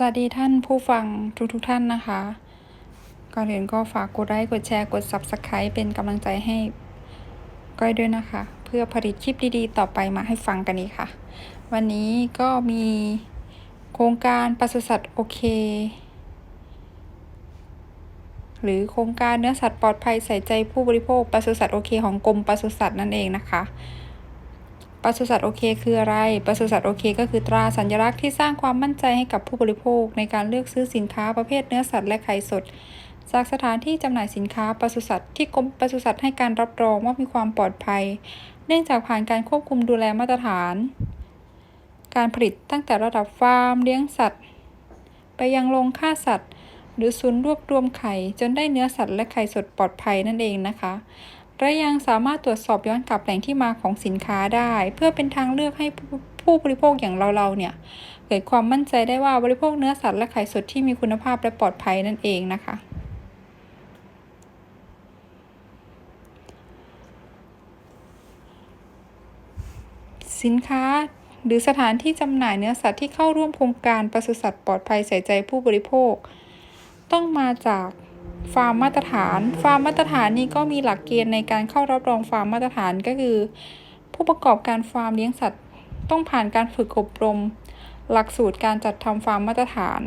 สวัสดีท่านผู้ฟังทุกๆทท่านนะคะ ก่อนอื่นก็ฝากกดไลค์กดแชร์กด Subscribe เป็นกำลังใจให้ก้อยด้วยนะคะ เพื่อผลิตคลิปดีๆ ต่อไปมาให้ฟังกันนี้ค่ะ วันนี้ก็มีโครงการปศุสัตว์โอเค หรือโครงการเนื้อสัตว์ปลอดภัยใส่ใจผู้บริโภคปศุสัตว์โอเค ของกรมปศุสัตว์นั่นเองนะคะ ปศุสัตว์โอเคคืออะไร ปศุสัตว์โอเคก็คือตราสัญลักษณ์ที่สร้างความมั่นใจให้กับผู้บริโภค ในการเลือกซื้อสินค้าประเภทเนื้อสัตว์และไข่สด จากสถานที่จำหน่ายสินค้าปศุสัตว์ที่กรมปศุสัตว์ให้การรับรองว่ามีความปลอดภัย เนื่องจากผ่านการควบคุมดูแลมาตรฐาน การผลิตตั้งแต่ระดับฟาร์มเลี้ยงสัตว์ ไปยังโรงฆ่าสัตว์ หรือศูนย์รวบรวมไข่จนได้เนื้อสัตว์และไข่สดปลอดภัยนั่นเองนะคะ และยังสามารถตรวจสอบย้อนกลับแหล่งที่มาของสินค้าได้ เพื่อเป็นทางเลือกให้ผู้บริโภคอย่างเราๆเนี่ยเกิดความมั่นใจได้ว่าบริโภคเนื้อสัตว์และไข่สดที่มีคุณภาพและปลอดภัยนั่นเองนะคะ สินค้าหรือสถานที่จำหน่ายเนื้อสัตว์ที่เข้าร่วมโครงการปศุสัตว์ปลอดภัยใส่ใจผู้บริโภค ต้องมาจาก ฟาร์มมาตรฐาน ฟาร์มมาตรฐานนี้ก็มีหลักเกณฑ์ในการเข้ารับรองฟาร์มมาตรฐานก็คือ ผู้ประกอบการฟาร์มเลี้ยงสัตว์ ต้องผ่านการฝึกอบรม หลักสูตรการจัดทำฟาร์มมาตรฐาน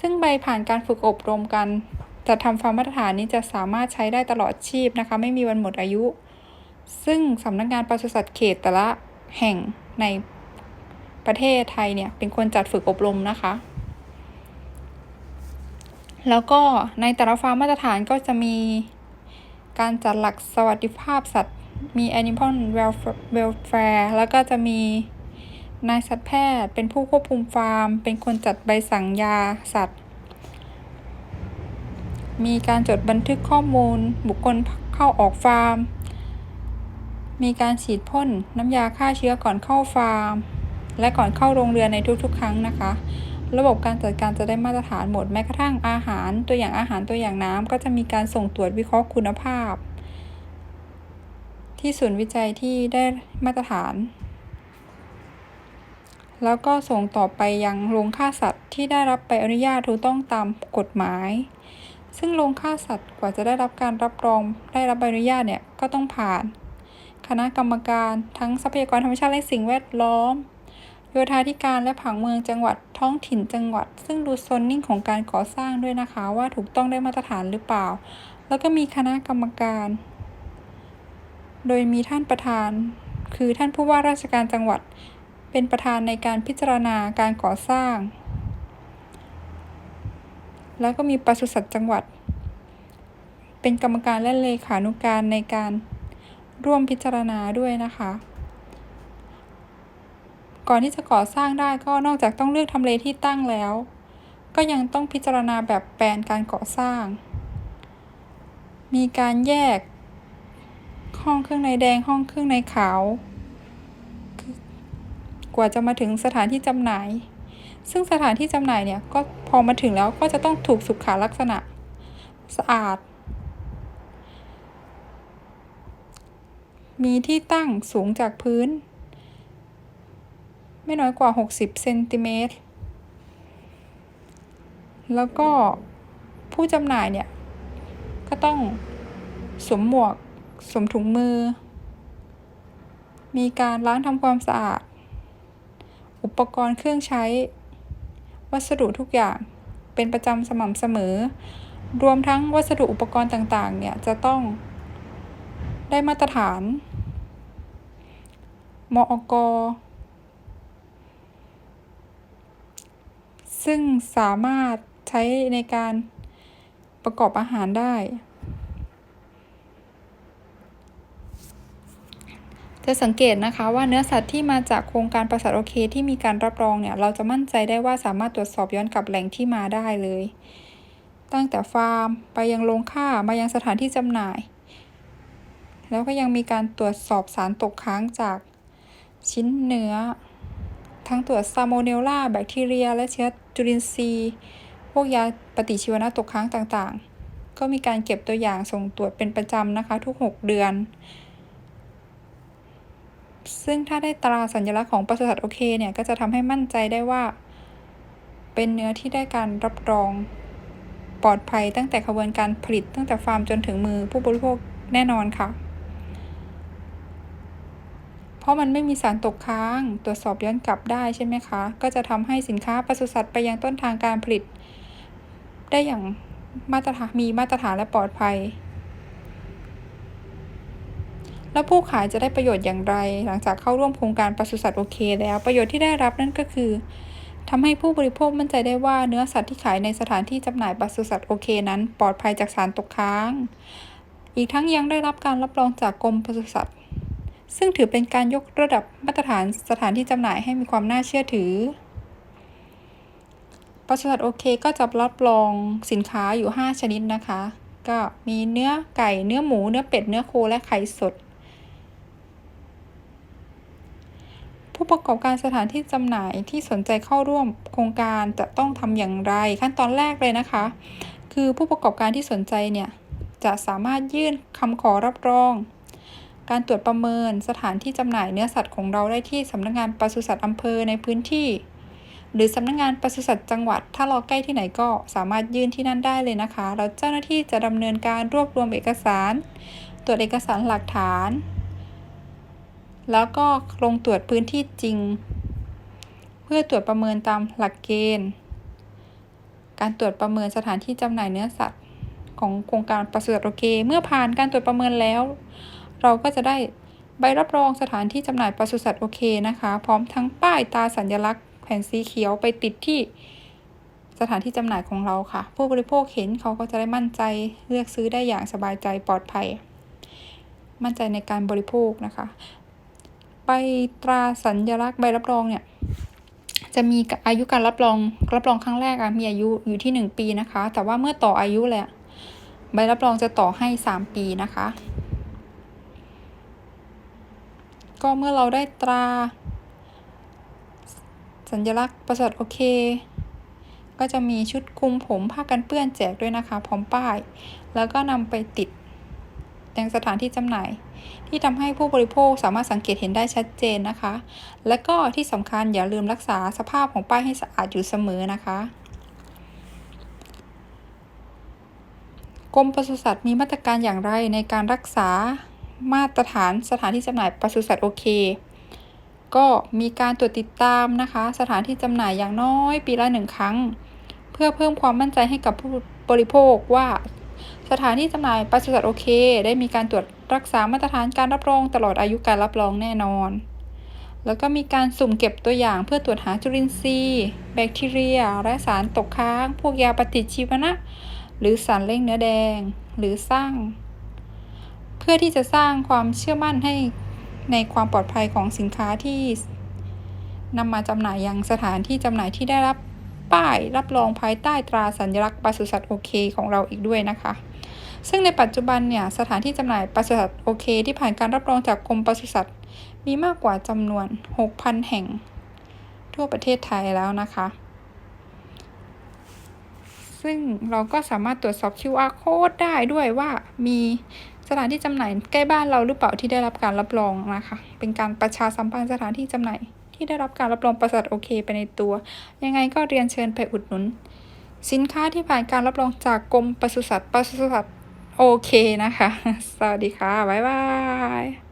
ซึ่งใบผ่านการฝึกอบรมการจัดทำฟาร์มมาตรฐานนี้จะสามารถใช้ได้ตลอดชีพนะคะ ไม่มีวันหมดอายุ ซึ่งสำนักงงานปศุสัตว์เขตแต่ละแห่งในประเทศไทยเนี่ยเป็นคนจัดฝึกอบรมนะคะ แล้วก็ในแต่ละฟาร์มมาตรฐานก็จะมีการจัดหลักสวัสดิภาพสัตว์มี Animal Welfare แล้วก็จะมีนายสัตวแพทย์ เป็นผู้ควบคุมฟาร์ม เป็นคนจัดใบสั่งยาสัตว์ มีการจดบันทึกข้อมูล บุคคลเข้าออกฟาร์ม มีการฉีดพ่นน้ำยาฆ่าเชื้อก่อนเข้าฟาร์ม และก่อนเข้าโรงเรือนในทุกๆ ครั้งนะคะ ระบบการจัดการจะได้มาตรฐานหมดแม้กระทั่งอาหาร ตัวอย่างอาหารตัวอย่างน้ำก็จะมีการส่งตรวจวิเคราะห์คุณภาพ ที่ศูนย์วิจัยที่ได้มาตรฐาน แล้วก็ส่งต่อไปยังโรงฆ่าสัตว์ที่ได้รับใบอนุญาตถูกต้องตามกฎหมาย ซึ่งโรงฆ่าสัตว์กว่าจะได้รับการรับรองได้รับใบอนุญาตเนี่ยก็ต้องผ่าน คณะกรรมการทั้งทรัพยากรธรรมชาติและสิ่งแวดล้อม โยธาธิการและผังเมืองจังหวัดท้องถิ่นจังหวัด ซึ่งดูโซนนิ่งของการก่อสร้างด้วยนะคะว่าถูกต้องได้มาตรฐานหรือเปล่า แล้วก็มีคณะกรรมการ โดยมีท่านประธาน คือท่านผู้ว่าราชการจังหวัด เป็นประธานในการพิจารณาการก่อสร้าง แล้วก็มีปศุสัตว์จังหวัด เป็นกรรมการและเลขานุการในการร่วมพิจารณาด้วยนะคะ ก่อนที่จะก่อสร้างได้ก็นอกจากต้องเลือกทำเลที่ตั้งแล้ว ก็ยังต้องพิจารณาแบบแปลนการก่อสร้าง มีการแยก ห้องเครื่องในแดงห้องเครื่องในขาว กว่าจะมาถึงสถานที่จำหน่าย ซึ่งสถานที่จำหน่ายเนี่ยก็พอมาถึงแล้วก็จะต้องถูกสุขาลักษณะ สะอาด มีที่ตั้งสูงจากพื้น ไม่น้อยกว่า 60เซนติเมตร แล้วก็ผู้จำหน่ายเนี่ย ก็ต้องสวมหมวกสวมถุงมือ มีการล้างทำความสะอาด อุปกรณ์เครื่องใช้ วัสดุทุกอย่างเป็นประจำสม่ำเสมอ รวมทั้งวัสดุอุปกรณ์ต่างๆ เนี่ยจะต้องได้มาตรฐาน มอก ซึ่งสามารถใช้ในการประกอบอาหารได้ จะสังเกตนะคะว่าเนื้อสัตว์ที่มาจากโครงการประสาทโอเคที่มีการรับรองเนี่ย เราจะมั่นใจได้ว่าสามารถตรวจสอบย้อนกลับแหล่งที่มาได้เลย ตั้งแต่ฟาร์มไปยังโรงฆ่ามายังสถานที่จำหน่าย แล้วก็ยังมีการตรวจสอบสารตกค้างจากชิ้นเนื้อ ทั้งตรวจซาโมเนลลาแบคทีเรีย และเชื้อจุลินทรีย์ พวกยาปฏิชีวนะตกค้างต่างๆ ก็มีการเก็บตัวอย่างส่งตรวจเป็นประจำนะคะ ทุก 6 เดือน ซึ่งถ้าได้ตราสัญลักษณ์ของปศุสัตว์โอเคเนี่ย ก็จะทำให้มั่นใจได้ว่า เป็นเนื้อที่ได้การรับรองปลอดภัยตั้งแต่ขบวนการผลิตตั้งแต่ฟาร์มจนถึงมือผู้บริโภคแน่นอนค่ะ เพราะมันไม่มีสารตกค้าง ตรวจสอบย้อนกลับได้ใช่ไหมคะ ก็จะทำให้สินค้าปศุสัตว์ไปยังต้นทางการผลิต ได้อย่างมาตรฐานมีมาตรฐานและปลอดภัย แล้วผู้ขายจะได้ประโยชน์อย่างไร หลังจากเข้าร่วมโครงการปศุสัตว์โอเค แล้วประโยชน์ที่ได้รับนั่นก็คือทำให้ผู้บริโภคมั่นใจได้ว่าเนื้อสัตว์ที่ขายในสถานที่จำหน่ายปศุสัตว์โอเคนั้น ปลอดภัยจากสารตกค้าง อีกทั้งยังได้รับการรับรองจากกรมปศุสัตว์ ซึ่งถือเป็นการยกระดับมาตรฐานสถานที่จำหน่ายให้มีความน่าเชื่อถือปศุสัตว์โอเคก็จะรับรองสินค้าอยู่ 5 ชนิดนะคะ ก็มีเนื้อไก่ เนื้อหมู เนื้อเป็ด เนื้อโค และไข่สด ผู้ประกอบการสถานที่จำหน่ายที่สนใจเข้าร่วมโครงการจะต้องทำอย่างไร ขั้นตอนแรกเลยนะคะ คือผู้ประกอบการที่สนใจเนี่ยจะสามารถยื่นคำขอรับรอง การตรวจประเมินสถานที่จำหน่ายเนื้อสัตว์ของเราได้ที่สำนักงานปศุสัตว์อำเภอในพื้นที่ หรือสำนักงานปศุสัตว์จังหวัด ถ้าเราใกล้ที่ไหนก็สามารถยื่นที่นั่นได้เลยนะคะแล้วเจ้าหน้าที่จะดำเนินการรวบรวมเอกสาร ตรวจเอกสารหลักฐาน แล้วก็ลงตรวจพื้นที่จริง เพื่อตรวจประเมินตามหลักเกณฑ์ การตรวจประเมินสถานที่จำหน่ายเนื้อสัตว์ ของโครงการปศุสัตว์โอเค เมื่อผ่านการตรวจประเมินแล้ว เราก็จะได้ใบรับรองสถานที่จำหน่ายปศุสัตว์โอเคนะคะ พร้อมทั้งป้ายตาสัญลักษณ์แผ่นสีเขียวไปติดที่สถานที่จำหน่ายของเราค่ะ ผู้บริโภคเห็นเขาก็จะได้มั่นใจเลือกซื้อได้อย่างสบายใจปลอดภัย มั่นใจในการบริโภคนะคะใบตราสัญลักษณ์ใบรับรองเนี่ยจะมีอายุการรับรองรับรองครั้งแรกอะมีอายุอยู่ที่หนึ่งปีนะคะ แต่ว่าเมื่อต่ออายุแล้วใบรับรองจะต่อให้สามปีนะคะ ก็เมื่อเราได้ตรา สัญลักษณ์ประสัตว์โอเค ก็จะมีชุดคลุมผมผ้ากันเปื้อนแจกด้วยนะคะ พร้อมป้าย แล้วก็นำไปติดยังสถานที่จำหน่าย ที่ทำให้ผู้บริโภคสามารถสังเกตเห็นได้ชัดเจนนะคะ และก็ที่สำคัญอย่าลืมรักษาสภาพของป้ายให้สะอาดอยู่เสมอนะคะกรมปศุสัตว์มีมาตรการอย่างไรในการรักษา มาตรฐานสถานที่จำหน่ายปศุสัตว์โอเค ก็มีการตรวจติดตามนะคะ สถานที่จำหน่ายอย่างน้อยปีละหนึ่งครั้ง เพื่อเพิ่มความมั่นใจให้กับผู้บริโภคว่า สถานที่จำหน่ายปศุสัตว์โอเค ได้มีการตรวจรักษามาตรฐานการรับรองตลอดอายุการรับรองแน่นอน แล้วก็มีการสุ่มเก็บตัวอย่างเพื่อตรวจหาจุลินทรีย์ แบคทีเรีย และสารตกค้าง พวกยาปฏิชีวนะ หรือสารเร่งเนื้อแดง หรือสร้าง เพื่อที่จะสร้างความเชื่อมั่นให้ในความปลอดภัยของสินค้าที่นำมาจำหน่ายยังสถานที่จำหน่ายที่ได้รับป้ายรับรองภายใต้ตราสัญลักษณ์ปศุสัตว์โอเคของเราอีกด้วยนะคะ ซึ่งในปัจจุบันเนี่ยสถานที่จำหน่ายปศุสัตว์โอเค ที่ผ่านการรับรองจากกรมปศุสัตว์มีมากกว่าจำนวน 6,000 แห่ง ทั่วประเทศไทยแล้วนะคะ ซึ่งเราก็สามารถตรวจสอบ QR code ได้ด้วยว่ามี สถานที่จำหน่ายใกล้บ้านเราหรือเปล่าที่ได้รับการรับรองนะคะ เป็นการประชาสัมพันธ์สถานที่จำหน่ายที่ได้รับการรับรองประสัตว์โอเคไปในตัว ยังไงก็เรียนเชิญไปอุดหนุน สินค้าที่ผ่านการรับรองจากกรมปศุสัตว์ปศุสัตว์โอเคนะคะ สวัสดีค่ะ บ๊ายบาย